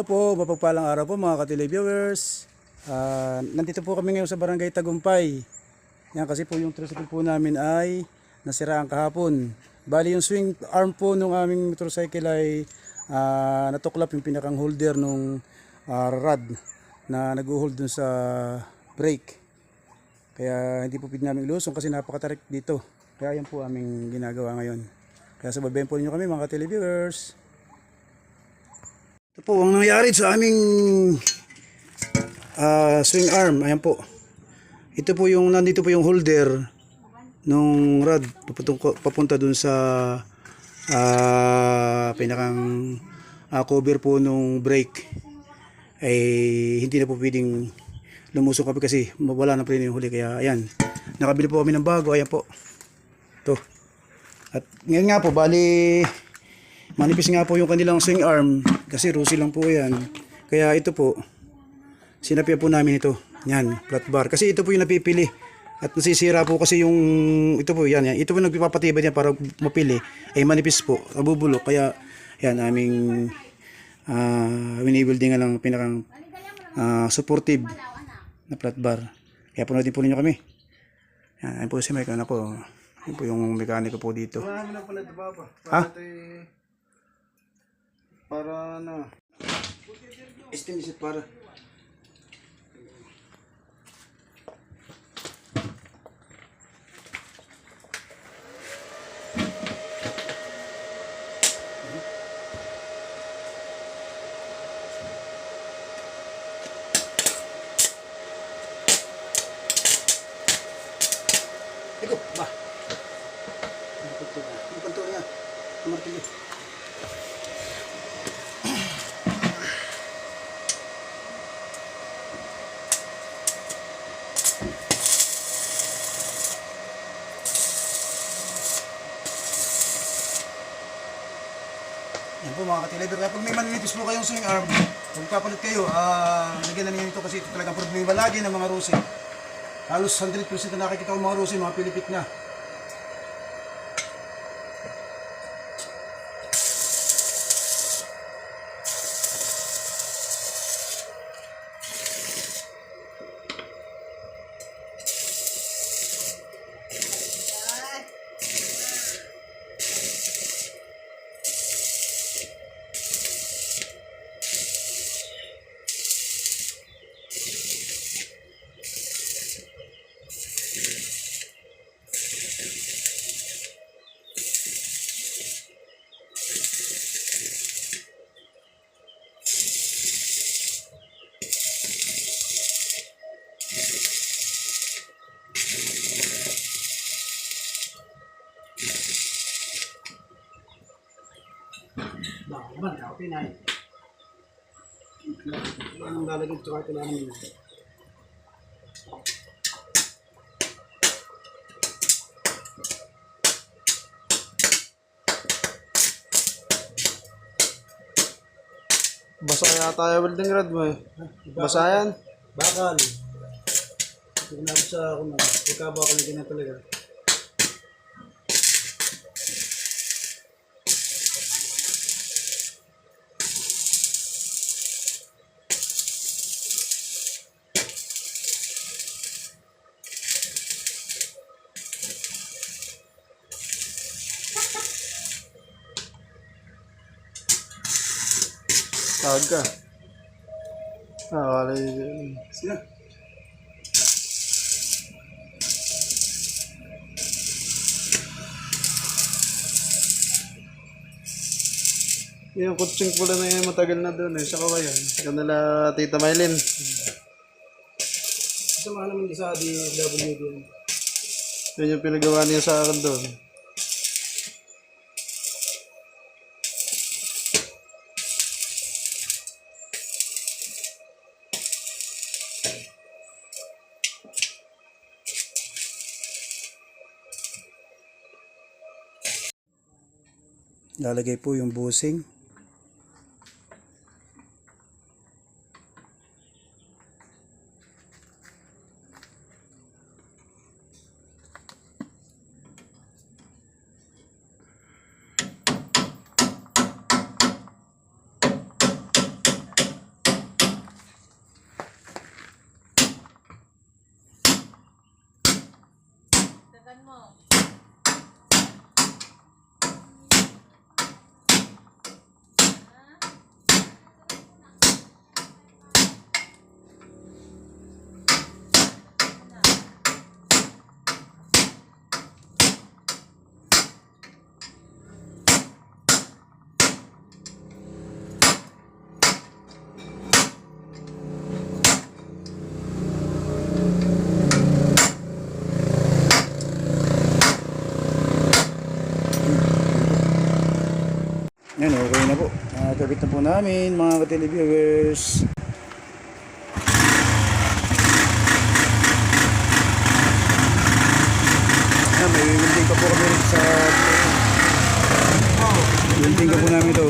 Hello po, mapagpalang araw po mga ka-televiewers. Ah, nandito po kami ngayon sa Barangay Tagumpay. Yan kasi po yung tricycle po namin ay nasiraan kahapon. Bali yung swing arm po nung aming motorcycle ay ah, natuklap yung pinakang holder nung ah, rod na nag-hold dun sa brake. Kaya hindi po pwede namin ilusong kasi napakatarik dito. Kaya yan po aming ginagawa ngayon. Kaya sababayan po ninyo kami mga ka-televiewers. Ito po ang nangyari sa aming ah, swing arm. Ayan po. Ito po yung nandito po yung holder nung rod papunta, papunta dun sa ah, pinakang ah, cover po nung brake. Ay hindi na po pwedeng lumusong kami kasi wala na po yung huli. Kaya ayan. Nakabili po kami ng bago. Ayan po. To at ngayon nga po bali manipis nga po yung kanilang swing arm kasi rusi lang po yan. Kaya ito po sinapya po namin ito. Yan flat bar. Kasi ito po yung napipili. At nasisira po kasi yung ito po yan, yan. ito po nagpapatibay niya para mapili. Ay manipis po nabubulok. Kaya yan aming uh, winibuilding ng pinakang ah, supportive na flat bar. Kaya po natin po ninyo kami. Yan, yan po si Mike. Ano po yan po yung mekaniko po dito. Marami na pala ito papa. Ha? Para Para ano. estimate para Iko, ba. Ano pa ito? Ano pa ito niya? Ang martilyo. Mga katilader. Kaya pag may maninipis po kayong swing arm, kung papalit kayo, ah, lagyan na ninyo ito kasi ito talagang problema lagi ng mga rusi. Halos 100% na nakikita ko mga rusi, mga pilipit na. Baka man, ako pinay. Anong lalagyan ito kahit wala naman yun. Basa yata yung welding rod mo eh. Basa yan. Bakal. Sinabi sa ako na, ikaw na ganyan talaga. Tawag ka. Ah, wala yun. Sino? Yung kutsing pula na yun, matagal na doon eh. Sa kawayan. Kanila Tita Maylin. Sama naman isa di WD. Yun yung pinagawa niya sa akin doon. lalagay po yung busing Tagan mo. Nakakabit na po namin mga ka-televiewers. Yan, may welding pa po kami sa... Welding ka po namin ito.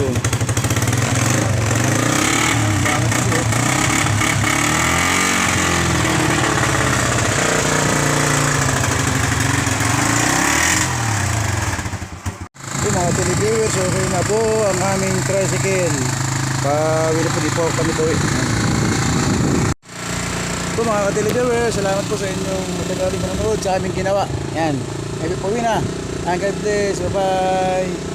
So mga televiewers, okay na po ang aming tricycle. Pawili po di po kami po. So mga ka-televiewers, salamat po sa inyong matagaling manonood sa aming ginawa. Yan, may po na. And God bless. Bye-bye.